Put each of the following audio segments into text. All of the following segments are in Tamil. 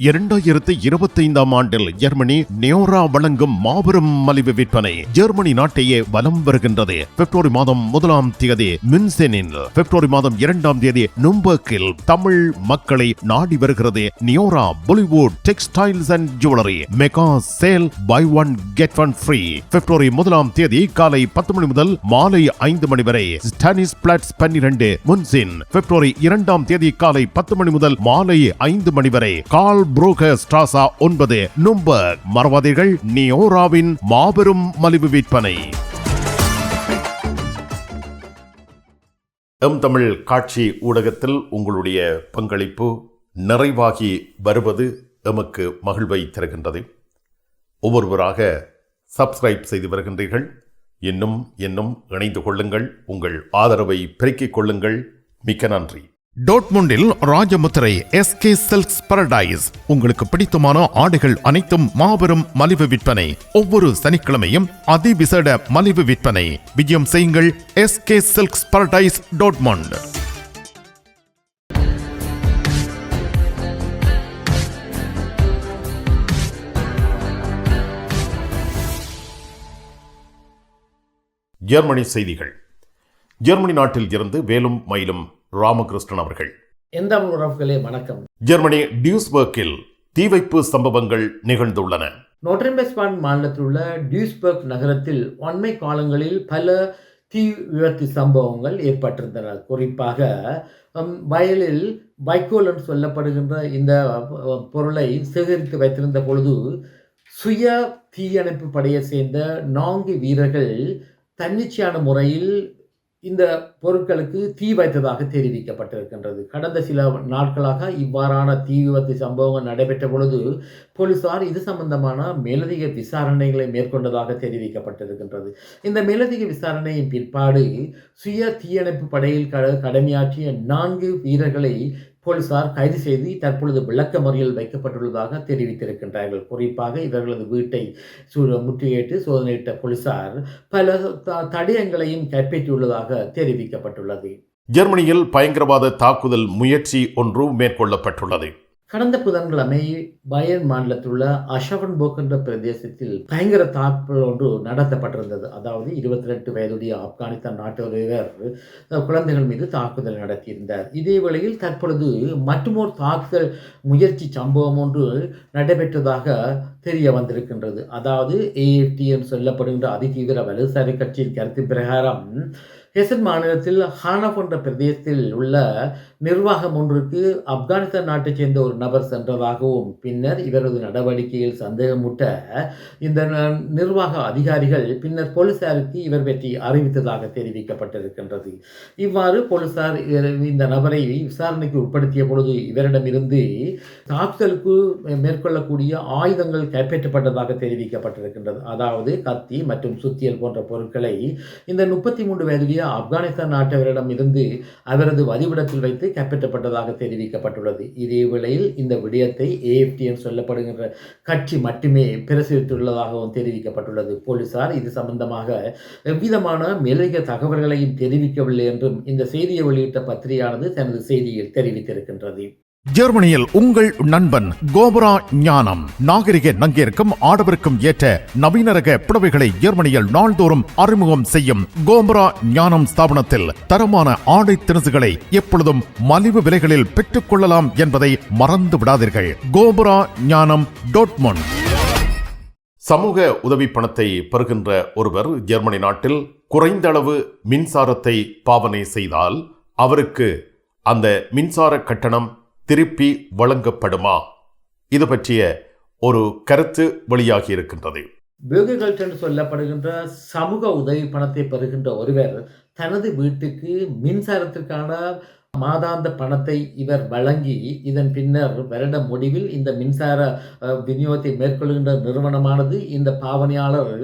இரண்டாயிரத்து இருபத்தைந்தாம் ஆண்டில் ஜெர்மனி நியோரா வழங்கும் மாபெரும் மலிவு விற்பனை ஜெர்மனி நாட்டையே வலம் வருகின்றது. பிப்ரவரி மாதம் முதலாம் தேதி மின்செனில் பிப்ரவரி மாதம் இரண்டாம் தேதி நும்பர்க்கில் தமிழ் மக்களை நாடி வருகிறது நியோரா Bollywood textiles and jewellery mega sale buy one get one free பிப்ரவரி முதலாம் தேதி காலை பத்து மணி முதல் மாலை ஐந்து மணி வரை ஸ்டானிஸ் பிளாட்ஸ் பன்னிரண்டு முன்சின் பிப்ரவரி இரண்டாம் தேதி காலை பத்து மணி முதல் மாலை ஐந்து மணி வரை கால் புரோக்கர் ஸ்டாசா ஒன்பது. நும்பர் மறவாதீர்கள் நியோராவின் மாபெரும் மலிவு விற்பனை. எம் தமிழ் காட்சி ஊடகத்தில் உங்களுடைய பங்களிப்பு நிறைவாகி வருவது எமக்கு மகிழ்வை தருகின்றது. ஒவ்வொருவராக சப்ஸ்கிரைப் செய்து வருகின்றீர்கள். இன்னும் இன்னும் இணைந்து கொள்ளுங்கள். உங்கள் ஆதரவை பெருக்கிக் கொள்ளுங்கள். மிக்க நன்றி. டோட்முண்டில் ராஜமுத்திரை எஸ்கே செல்ஸ் பரடைஸ் உங்களுக்கு பிடித்தமான ஆடைகள் அனைத்தும் மாபெரும் மலிவு விற்பனை. ஒவ்வொரு சனிக்கிழமையும் அதிவிசேட மலிவு விற்பனை. விஜயம் செய்யுங்கள் S K silks paradise Dortmund. Germany செய்திகள். ஜெர்மனி நாட்டில் இருந்து வேலும் மயிலும் ராமகிருஷ்ணன் அவர்கள். எந்த உறவுகளே வணக்கம். ஜெர்மனி டியூஸ்பர்க்கில் தீ வைப்பு சம்பவங்கள் நிகழ்ந்துள்ளன. நோட்ரம்பெஸ்பான் மாநிலத்தில் உள்ள டியூஸ்பர்க் நகரத்தில் அண்மை காலங்களில் பல தீ விபத்து சம்பவங்கள் ஏற்பட்டிருந்தன. குறிப்பாக வயலில் வைக்கோல் என்று சொல்லப்படுகின்ற இந்த பொருளை சேகரித்து வைத்திருந்த பொழுது சுய தீயணைப்பு படையை சேர்ந்த நான்கு வீரர்கள் தன்னிச்சையான முறையில் இந்த பொருட்களுக்கு தீ வைத்ததாக தெரிவிக்கப்பட்டிருக்கின்றது. கடந்த சில நாட்களாக இவ்வாறான தீ விபத்து சம்பவங்கள் நடைபெற்ற பொழுது போலீசார் இது சம்பந்தமான மேலதிக விசாரணைகளை மேற்கொண்டதாக தெரிவிக்கப்பட்டிருக்கின்றது. இந்த மேலதிக விசாரணையின் பிற்பாடு சுய தீயணைப்பு படையில் கட கடமையாற்றிய நான்கு வீரர்களை போலீசார் கைது செய்து தற்பொழுது விளக்க மறியல் வைக்கப்பட்டுள்ளதாக தெரிவித்திருக்கின்றார்கள். குறிப்பாக இவர்களது வீட்டை முற்றுகையிட்டு சோதனையிட்ட போலீசார் பல த- தடயங்களையும் கைப்பற்றியுள்ளதாக தெரிவிக்கப்பட்டுள்ளது. ஜெர்மனியில் பயங்கரவாத தாக்குதல் முயற்சி ஒன்று மேற்கொள்ளப்பட்டுள்ளது. கடந்த புதன்கிழமை பயன் மாநிலத்தில் உள்ள அஷவன்போக் என்ற பிரதேசத்தில் பயங்கர தாக்குதல் ஒன்று நடத்தப்பட்டிருந்தது. அதாவது இருபத்தி ரெண்டு வயதுடைய ஆப்கானிஸ்தான் நாட்டு ஒருவர் குழந்தைகள் மீது தாக்குதல் நடத்தியிருந்தார். இதே வேளையில் தற்பொழுது மற்றுமோர் தாக்குதல் முயற்சி சம்பவம் ஒன்று நடைபெற்றதாக தெரிய வந்திருக்கின்றது. அதாவது ஏஎஃப்டி என்று சொல்லப்படுகின்ற அதிதீவிர வலதுசாரி கட்சியின் கருத்து பிரகாரம் ஹெசன் மாநிலத்தில் ஹானப் என்ற பிரதேசத்தில் உள்ள நிர்வாகம் ஒன்றுக்கு ஆப்கானிஸ்தான் நாட்டைச் சேர்ந்த ஒரு நபர் சென்றதாகவும் பின்னர் இவரது நடவடிக்கையில் சந்தேகமுட்ட இந்த நிர்வாக அதிகாரிகள் பின்னர் போலீசாருக்கு இவர் பற்றி அறிவித்ததாக தெரிவிக்கப்பட்டிருக்கின்றது. இவ்வாறு போலீசார் இந்த நபரை விசாரணைக்கு உட்படுத்திய பொழுது இவரிடமிருந்து தாக்குதலுக்கு மேற்கொள்ளக்கூடிய ஆயுதங்கள் கைப்பற்றப்பட்டதாக தெரிவிக்கப்பட்டிருக்கின்றது. அதாவது கத்தி மற்றும் சுத்தியல் போன்ற பொருட்களை இந்த முப்பத்தி மூன்று வயதுடைய ஆப்கானிஸ்தான் நாட்டவரிடம் இருந்து அவரது வதிவிடத்தில் வைத்து கைப்பற்றப்பட்டதாக தெரிவிக்கப்பட்டுள்ளது. இதே வேளையில் இந்த விடயத்தை ஏஎஃப்டி என்று சொல்லப்படுகின்ற கட்சி மட்டுமே பிரசுரித்துள்ளதாகவும் தெரிவிக்கப்பட்டுள்ளது. போலீசார் இது சம்பந்தமாக எவ்விதமான மேலதிக தகவல்களையும் தெரிவிக்கவில்லை என்றும் இந்த செய்தியை வெளியிட்ட பத்திரிகையானது தனது செய்தியில் தெரிவித்திருக்கின்றது. ஜெர்மனியில் உங்கள் நண்பன் கோபரா ஞானம். நாகரிக நங்கிற்கும் ஆடவருக்கும் ஏற்ற நவீன ரக புடவைகளை ஜெர்மனியில் நாள்தோறும் அறிமுகம் செய்யும் கோபரா ஞானம் ஸ்தாபனத்தில் தரமான ஆடை திணசுகளை எப்பொழுதும் மலிவு விலைகளில் பெற்றுக் கொள்ளலாம் என்பதை மறந்து விடாதீர்கள். கோபரா ஞானம் டோட்மன் சமூக உதவி பணத்தை பெறுகின்ற ஒருவர் ஜெர்மனி நாட்டில் குறைந்த அளவு மின்சாரத்தை பாவனை செய்தால் அவருக்கு அந்த மின்சார கட்டணம் திருப்பி வழங்கப்படுமா? இது பற்றிய ஒரு கருத்து வெளியாகி இருக்கின்றது. பேகுகல்ட் என்று சொல்லப்படுகின்ற சமூக உதவி பணத்தை பெறுகின்ற ஒருவர் தனது வீட்டுக்கு மின்சாரத்திற்கான மாதாந்த பணத்தை இவர் வழங்கி இதன் பின்னர் வருட முடிவில் இந்த மின்சார விநியோகத்தை மேற்கொள்கின்ற நிறுவனமானது இந்த பாவனையாளர்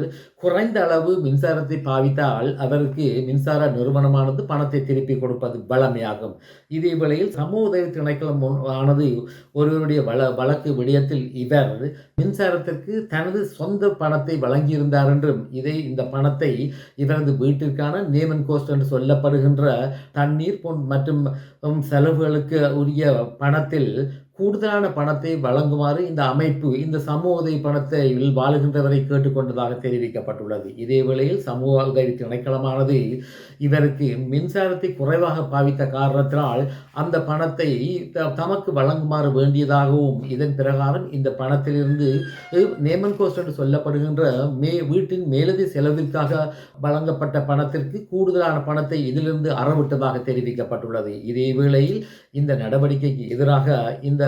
குறைந்த அளவு மின்சாரத்தை பாவித்தால் அவருக்கு மின்சார நிறுவனமானது பணத்தை திருப்பி கொடுப்பது வளமையாகும். இதே வேளையில் சமூக உதவி திணைக்களம் ஆனது ஒருவருடைய வள வழக்கு விடயத்தில் இவர் மின்சாரத்திற்கு தனது சொந்த பணத்தை வழங்கியிருந்தார் என்றும் இதை இந்த பணத்தை இவரது வீட்டிற்கான நேமன் கோஸ்ட் என்று சொல்லப்படுகின்ற தண்ணீர் போன் மற்றும் செலவுகளுக்கு உரிய பணத்தில் கூடுதலான பணத்தை வழங்குமாறு இந்த அமைப்பு இந்த சமூக உதவி பணத்தை வாழுகின்றவரை கேட்டுக்கொண்டதாக தெரிவிக்கப்பட்டுள்ளது. இதே வேளையில் சமூக உதவி திணைக்களமானது இவருக்கு மின்சாரத்தை குறைவாக பாவித்த காரணத்தினால் அந்த பணத்தை த- தமக்கு வழங்குமாறு வேண்டியதாகவும் இதன் பிரகாரம் இந்த பணத்திலிருந்து நேமன் கோஸ்ட் என்று சொல்லப்படுகின்ற மே வீட்டின் மேலதி செலவிற்காக வழங்கப்பட்ட பணத்திற்கு கூடுதலான பணத்தை இதிலிருந்து அறவிட்டதாக தெரிவிக்கப்பட்டுள்ளது. இதே வேளையில் இந்த நடவடிக்கைக்கு எதிராக இந்த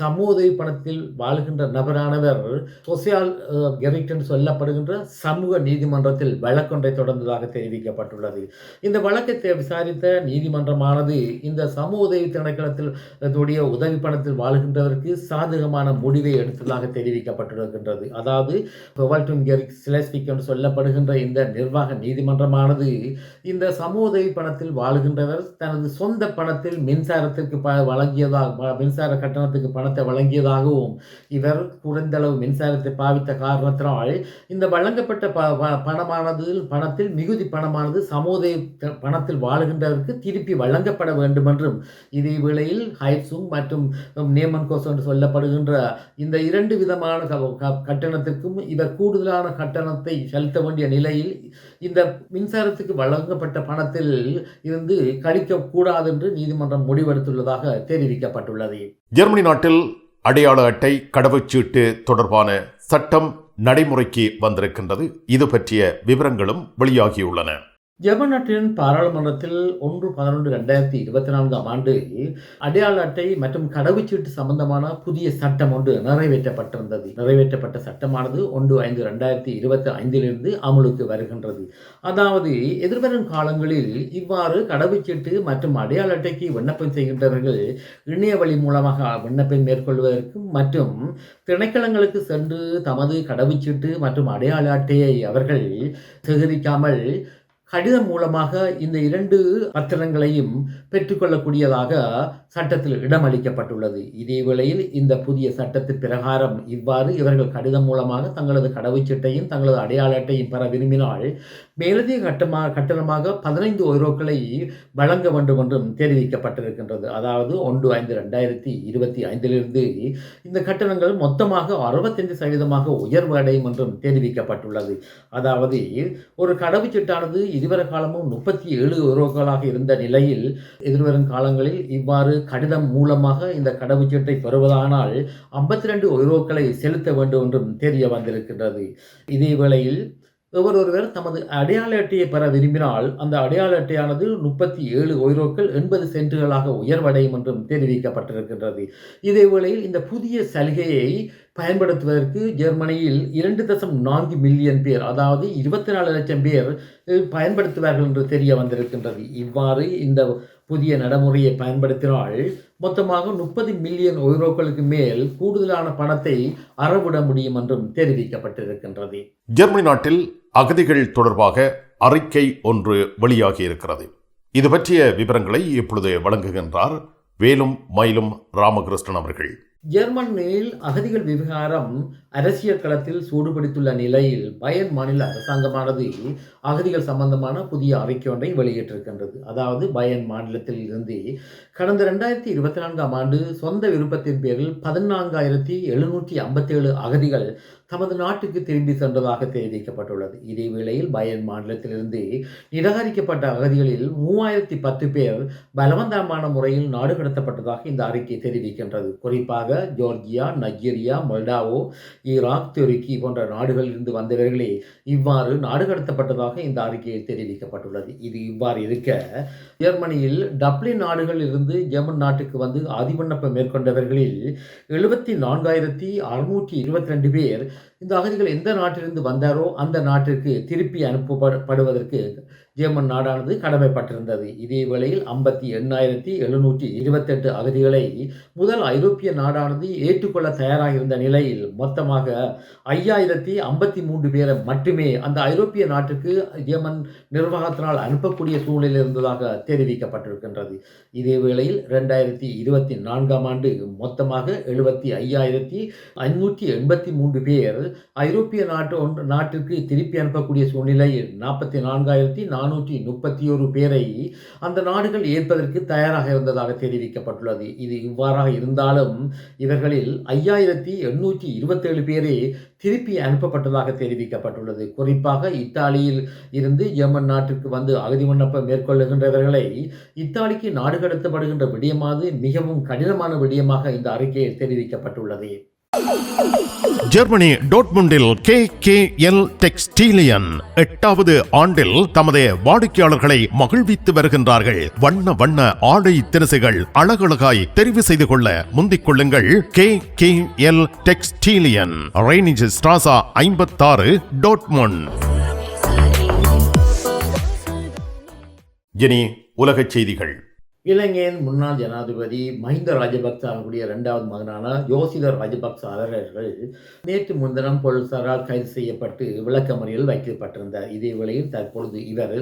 சமூக பணத்தில் வாழ்கின்ற நபரானவர் சோசியால் கெரிட் என்று சொல்லப்படுகின்ற சமூக நீதிமன்றத்தில் வழக்கொன்றை தொடர்ந்ததாக தெரிவிக்கப்பட்டுள்ளது. இந்த வழக்கத்தை விசாரித்த நீதிமன்றமானது இந்த சமூக உதவி திணைக்களத்தில் உதவி பணத்தில் வாழ்கின்றவருக்கு சாதகமான முடிவை எடுத்ததாக தெரிவிக்கப்பட்டிருக்கின்றது. அதாவது கெரிக் சிலஸ்டிக் என்று சொல்லப்படுகின்ற இந்த நிர்வாக நீதிமன்றமானது இந்த சமூக உதவி பணத்தில் வாழுகின்றவர் தனது சொந்த பணத்தில் மின்சாரத்திற்கு ப வழங்கியதாக மின்சார கட்டணத்துக்கு பணத்தை வழங்கியதாகவும் இவர் குறைந்தளவு மின்சாரத்தை பாவித்த காரணத்தினால் இந்த வழங்கப்பட்ட ப ப- பணமானது பணத்தில் மிகுதி பணமானது சமூக பணத்தில் வாழுகின்றவருக்கு திருப்பி வழங்கப்பட வேண்டும் என்றும் இதே வேளையில் ஹைட்ஸுங் மற்றும் நேமன் கோஸ் என்று சொல்லப்படுகின்ற இந்த இரண்டு விதமான கட்டணத்திற்கும் இவர் கூடுதலான கட்டணத்தை செலுத்த வேண்டிய நிலையில் இந்த மின்சாரத்துக்கு வழங்கப்பட்ட பணத்தில் இருந்து கழிக்கக்கூடாது என்று நீதிமன்றம் முடிவெடுத்துள்ளதாக தெரிவிக்கப்பட்டுள்ளது. ஜெர்மனி நாட்டில் அடையாள அட்டை கடவுச்சீட்டு தொடர்பான சட்டம் நடைமுறைக்கு வந்திருக்கின்றது. இது பற்றிய விவரங்களும் வெளியாகியுள்ளன. ஜெர்மன் நாட்டின் பாராளுமன்றத்தில் ஒன்று பதினொன்று ரெண்டாயிரத்தி இருபத்தி நான்காம் ஆண்டு அடையாள அட்டை மற்றும் கடவுச்சீட்டு சம்பந்தமான புதிய சட்டம் ஒன்று நிறைவேற்றப்பட்டிருந்தது. நிறைவேற்றப்பட்ட சட்டமானது ஒன்று ஐந்து ரெண்டாயிரத்தி இருபத்தி ஐந்திலிருந்து அமலுக்கு வருகின்றது. அதாவது எதிர்வரும் காலங்களில் இவ்வாறு கடவுச்சீட்டு மற்றும் அடையாள அட்டைக்கு விண்ணப்பம் செய்கின்றவர்கள் இணைய வழி மூலமாக விண்ணப்பம் மேற்கொள்வதற்கும் மற்றும் திணைக்களங்களுக்கு சென்று தமது கடவுச்சீட்டு மற்றும் அடையாள அட்டையை அவர்கள் சேகரிக்காமல் கடிதம் மூலமாக இந்த இரண்டு பத்திரங்களையும் பெற்றுக்கொள்ளக்கூடியதாக சட்டத்தில் இடமளிக்கப்பட்டுள்ளது. இதே வேளையில் இந்த புதிய சட்டத்தின் பிரகாரம் இவ்வாறு இவர்கள் கடிதம் மூலமாக தங்களது கடவுச்சீட்டையும் தங்களது அடையாள அட்டையும் பெற விரும்பினால் மேலதிக கட்டமாக கட்டணமாக பதினைந்து ஒய்ரோக்களை வழங்க வேண்டும் என்றும் தெரிவிக்கப்பட்டிருக்கின்றது. அதாவது ஒன்று ஐந்து ரெண்டாயிரத்தி இருபத்தி ஐந்திலிருந்து இந்த கட்டணங்கள் மொத்தமாக அறுபத்தைந்து சதவீதமாக உயர்வு அடையும் என்றும் தெரிவிக்கப்பட்டுள்ளது. அதாவது ஒரு கடவுச்சீட்டானது இதுவரை காலமும் முப்பத்தி ஏழு யூரோக்களாக இருந்த நிலையில் எதிர்வரும் காலங்களில் இவ்வாறு கடிதம் மூலமாக இந்த கடவுச்சீட்டை பெறுவதானால் ஐம்பத்தி ரெண்டு யூரோக்களை செலுத்த வேண்டும் என்றும் தெரிய வந்திருக்கின்றது. இதே வேளையில் ஒவ்வொருவர் தமது அடையாள அட்டையை பெற விரும்பினால் அந்த அடையாள அட்டையானது முப்பத்தி ஏழு ஒய்ரோக்கள் எண்பது சென்ட்டுகளாக உயர்வடையும் என்றும் தெரிவிக்கப்பட்டிருக்கின்றது. இதேவேளையில் இந்த புதிய சலுகையை பயன்படுத்துவதற்கு ஜெர்மனியில் இரண்டு தசம் நான்கு மில்லியன் பேர் அதாவது இருபத்தி நாலு லட்சம் பேர் பயன்படுத்துவார்கள் என்று தெரிய வந்திருக்கின்றது. இவ்வாறு இந்த புதிய நடைமுறையை பயன்படுத்தினால் மொத்தமாக முப்பது மில்லியன் ஒய்ரோக்களுக்கு மேல் கூடுதலான பணத்தை அறவிட முடியும் என்றும் தெரிவிக்கப்பட்டிருக்கின்றது. ஜெர்மனி நாட்டில் அகதிகள் தொடர்பாக அறிக்கை ஒன்று வெளியாகி இருக்கிறது இது பற்றிய விவரங்களை இப்பொழுது வழங்குகின்றார் வேலும் மயிலும் ராமகிருஷ்ணன் அவர்கள். ஜெர்மனியில் அகதிகள் விவகாரம் அரசியல் களத்தில் சூடுபிடித்துள்ள நிலையில் பயன் மாநில அரசாங்கமானது அகதிகள் சம்பந்தமான புதிய அறிக்கை ஒன்றை வெளியிட்டிருக்கின்றது. அதாவது பயன் மாநிலத்தில் இருந்து கடந்த ரெண்டாயிரத்தி இருபத்தி நான்காம் ஆண்டு சொந்த விருப்பத்தின் பேரில் பதினான்காயிரத்தி எழுநூற்றி ஐம்பத்தேழு அகதிகள் தமது நாட்டுக்கு திரும்பி சென்றதாக தெரிவிக்கப்பட்டுள்ளது. இதே வேளையில் பயன் மாநிலத்திலிருந்து நிராகரிக்கப்பட்ட அகதிகளில் மூவாயிரத்தி பத்து பேர் பலவந்தமான முறையில் நாடு கடத்தப்பட்டதாக இந்த அறிக்கை தெரிவிக்கின்றது. குறிப்பாக ஜோர்ஜியா நைஜீரியா மொல்டாவோ ஈராக் துருக்கி போன்ற நாடுகளில் இருந்து வந்தவர்களே இவ்வாறு நாடு கடத்தப்பட்டதாக இந்த அறிக்கையில் தெரிவிக்கப்பட்டுள்ளது. இது இவ்வாறு இருக்க ஜெர்மனியில் டப்ளின் நாடுகளில் இருந்து ஜெர்மன் நாட்டுக்கு வந்து ஆதிவிண்ணப்பம் மேற்கொண்டவர்களில் எழுபத்தி நான்காயிரத்தி அறுநூற்றி இருபத்தி ரெண்டு பேர் இந்த அகதிகள் எந்த நாட்டிலிருந்து வந்தாரோ அந்த நாட்டிற்கு திருப்பி அனுப்பப்படுவதற்கு ஜெர்மன் நாடானது கடமைப்பட்டிருந்தது. இதே வேளையில் ஐம்பத்தி எண்ணாயிரத்தி எழுநூற்றி இருபத்தெட்டு அகதிகளை முதல் ஐரோப்பிய நாடானது ஏற்றுக்கொள்ள தயாராக இருந்த நிலையில் மொத்தமாக ஐயாயிரத்தி ஐம்பத்தி மூன்று பேரை மட்டுமே அந்த ஐரோப்பிய நாட்டுக்கு ஜெர்மன் நிர்வாகத்தினால் அனுப்பக்கூடிய சூழ்நிலை இருந்ததாக தெரிவிக்கப்பட்டிருக்கின்றது. இதே வேளையில் ரெண்டாயிரத்தி இருபத்தி நான்காம் ஆண்டு மொத்தமாக எழுபத்தி ஐயாயிரத்தி ஐநூற்றி எண்பத்தி மூன்று பேர் ஐரோப்பிய நாட்டு ஒன்று நாட்டிற்கு திருப்பி அனுப்பக்கூடிய சூழ்நிலையில் நாற்பத்தி நான்காயிரத்தி நான்கு நானூற்றி முப்பத்தி ஒரு பேரை அந்த நாடுகள் ஏற்பதற்கு தயாராக இருந்ததாக தெரிவிக்கப்பட்டுள்ளது. இது இவ்வாறாக இருந்தாலும் இவர்களில் ஐயாயிரத்தி எண்ணூற்றி இருபத்தேழு பேரே திருப்பி அனுப்பப்பட்டதாக தெரிவிக்கப்பட்டுள்ளது. குறிப்பாக இத்தாலியில் இருந்து ஜெர்மன் நாட்டிற்கு வந்து அகதி விண்ணப்பம் மேற்கொள்ளுகின்றவர்களை இத்தாலிக்கு நாடு கடத்தப்படுகின்ற விடயமானது மிகவும் கடினமான விடயமாக இந்த அறிக்கையில் தெரிவிக்கப்பட்டுள்ளது. ஜெர்மனி டோட்முண்டில் கே கே எல் டெக்ஸ்டீலியன் எட்டாவது ஆண்டில் தமது வாடிக்கையாளர்களை மகிழ்வித்து வருகின்றார்கள். வண்ண வண்ண ஆடை தினசுகள் அழகழகாய் தெரிவு செய்து கொள்ள முந்திக் கொள்ளுங்கள். K K L Textilien Rheinische Strasse ஐம்பத்தாறு டோட்முண்ட் இனி உலகச் செய்திகள். இலங்கையின் முன்னாள் ஜனாதிபதி மஹிந்த ராஜபக்ச அவர்களுடைய இரண்டாவது மகனான யோசிதர் ராஜபக்ச அவர்கள் நேற்று முன்தினம் போலீசாரால் கைது செய்யப்பட்டு விளக்கமறியில் வைக்கப்பட்டிருந்தார். இதே வேளையில் தற்பொழுது இவர்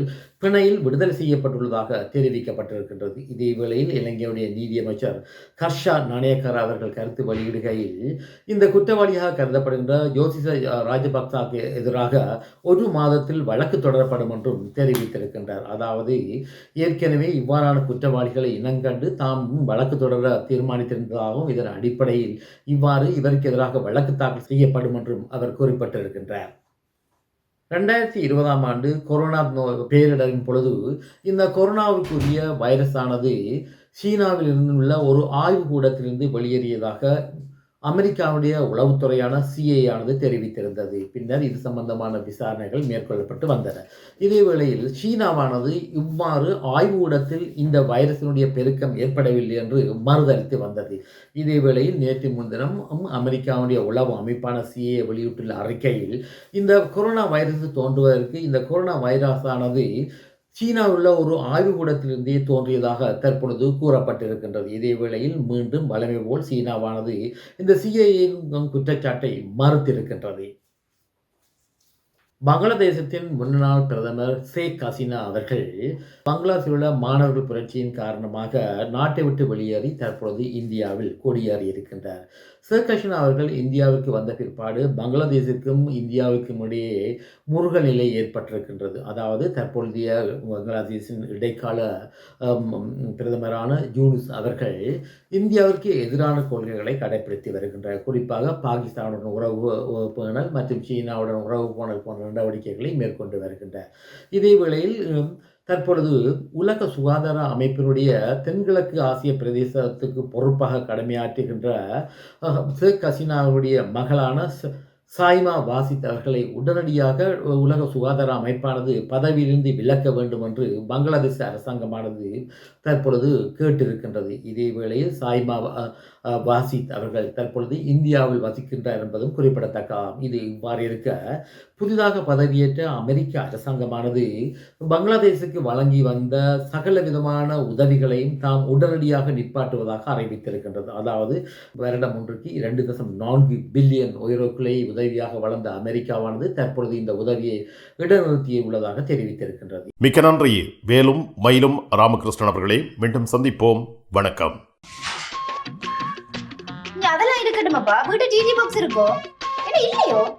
பிணையில் விடுதலை செய்யப்பட்டுள்ளதாக தெரிவிக்கப்பட்டிருக்கின்றது. இதே வேளையில் இலங்கையுடைய நீதியமைச்சர் ஹர்ஷா நாணயக்கர் அவர்கள் கருத்து வெளியிடுகையில் இந்த குற்றவாளியாக கருதப்படுகின்ற யோசித ராஜபக்சாவுக்கு எதிராக ஒரு மாதத்தில் வழக்கு தொடரப்படும் என்றும் தெரிவித்திருக்கின்றார். அதாவது ஏற்கனவே இவ்வாறான குற்றவாளி குற்றவாளிகளை இனங்கண்டு தாம் வழக்கு தொடர தீர்மானித்திருந்ததாகவும் இதன் அடிப்படையில் இவ்வாறு இவருக்கு எதிராக வழக்கு தாக்கல் செய்யப்படும் என்றும் அவர் குறிப்பிட்டிருக்கின்றார். ரெண்டாயிரத்தி இருபதாம் ஆண்டு கொரோனா நோய் பேரிடரின் பொழுது இந்த கொரோனாவுக்குரிய வைரஸானது சீனாவில் இருந்துள்ள ஒரு ஆய்வு கூடத்திலிருந்து வெளியேறியதாக அமெரிக்காவுடைய உளவுத்துறையான சிஏ ஆனது தெரிவித்திருந்தது. பின்னர் இது சம்பந்தமான விசாரணைகள் மேற்கொள்ளப்பட்டு வந்தன. இதே வேளையில் சீனாவானது இவ்வாறு ஆய்வுக்கூடத்தில் இந்த வைரஸினுடைய பெருக்கம் ஏற்படவில்லை என்று மறுதளித்து வந்தது. இதே வேளையில் நேற்று முன்தினம் அமெரிக்காவுடைய உளவு அமைப்பான சிஏ வெளியிட்டுள்ள அறிக்கையில் இந்த கொரோனா வைரஸ் தோன்றுவதற்கு இந்த கொரோனா வைரஸானது சீனாவில் ஒரு ஆய்வுக்கூடத்திலிருந்தே தோன்றியதாக தற்பொழுது கூறப்பட்டிருக்கின்றது. இதே வேளையில் மீண்டும் வளமை போல் சீனாவானது இந்த சிஐஏயின் குற்றச்சாட்டை மறுத்திருக்கின்றது. பங்களாதேசத்தின் முன்னாள் பிரதமர் ஷேக் ஹசீனா அவர்கள் பங்களாதேஷில் உள்ள மாணவர்கள் புரட்சியின் காரணமாக நாட்டை விட்டு வெளியேறி தற்பொழுது இந்தியாவில் கொடியேறி இருக்கின்றார் ஷேக் அவர்கள் இந்தியாவுக்கு வந்த பிற்பாடு பங்களாதேஷுக்கும் இந்தியாவுக்கும் இடையே முருக நிலை ஏற்பட்டிருக்கின்றது. அதாவது தற்பொழுதைய பங்களாதேஷின் இடைக்கால பிரதமரான ஜூனிஸ் அவர்கள் இந்தியாவிற்கு எதிரான கொள்கைகளை கடைபிடித்து வருகின்றனர் குறிப்பாக பாகிஸ்தானுடன் உறவு உ- பேணல் மற்றும் சீனாவுடன் உறவு போனல் போன்ற நடவடிக்கைகளை மேற்கொண்டு வருகின்றனர் இதே வேளையில் தற்பொழுது உலக சுகாதார அமைப்பினுடைய தென்கிழக்கு ஆசிய பிரதேசத்துக்கு பொறுப்பாக கடமையாற்றுகின்ற ஷேக் ஹசீனாவுடைய மகளான சாய்மா வாசித் அவர்களை உடனடியாக உலக சுகாதார அமைப்பானது பதவியிலிருந்து விலக்க வேண்டும் என்று பங்களாதேஷ் அரசாங்கமானது தற்பொழுது கேட்டிருக்கின்றது. இதே வேளையில் சாய்மா வாசித் அவர்கள் தற்பொழுது இந்தியாவில் வசிக்கின்றார் என்பதும் குறிப்பிடத்தக்கலாம் இது இவ்வாறு இருக்க புதிதாக பதவியேற்ற அமெரிக்க அரசாங்கமானது பங்களாதேஷுக்கு வழங்கி வந்த சகல விதமான உதவிகளையும் தாம் உடனடியாக நிப்பாட்டுவதாக அறிவித்திருக்கின்றது. அதாவது வருடம் ஒன்றுக்கு இரண்டு தசம் நான்கு பில்லியன் உயரோக்களை உதவியாக வளர்ந்த அமெரிக்காவானது தற்பொழுது இந்த உதவியை இடைநிறுத்தியுள்ளதாக தெரிவித்திருக்கின்றது. மிக்க நன்றி. வேலும் மயிலும் ராமகிருஷ்ணன் அவர்களே மீண்டும் சந்திப்போம். வணக்கம். அதெல்லாம் இருக்கட்டுமாப்பா. வீட்டு டிடி பாக்ஸ் இருக்கோ? என்ன இல்லையோ?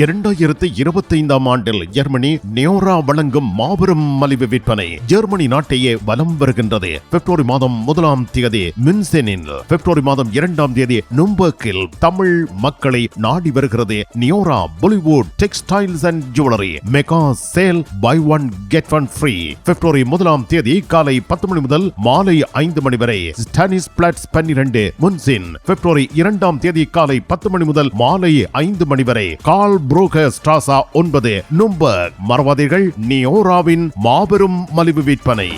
இரண்டாயிரத்தி இருபத்தைந்தாம் ஆண்டில் ஜெர்மனி நியோரா வழங்கும் மாபெரும் மலிவு விற்பனை ஜெர்மனி நாட்டையே வலம் வருகின்றது. பிப்ரவரி மாதம் முதலாம் தேதி மின்செனில் பிப்ரவரி மாதம் இரண்டாம் தேதி நும்பர்க்கில் தமிழ் மக்களை நாடி வருகிறது நியோரா Bollywood textiles and jewellery mega sale buy one get one free. பிப்ரவரி முதலாம் தேதி காலை பத்து மணி முதல் மாலை ஐந்து மணி வரை ஸ்டானிஸ் பிளாட்ஸ் பன்னிரண்டு முன்சின். பிப்ரவரி இரண்டாம் தேதி காலை பத்து மணி முதல் மாலை ஐந்து மணி வரை கால் புரோக்கர் ஸ்டாசா ஒன்பது நும்பர். மறவாதீர்கள் நியோராவின் மாபெரும் மலிவு விற்பனை.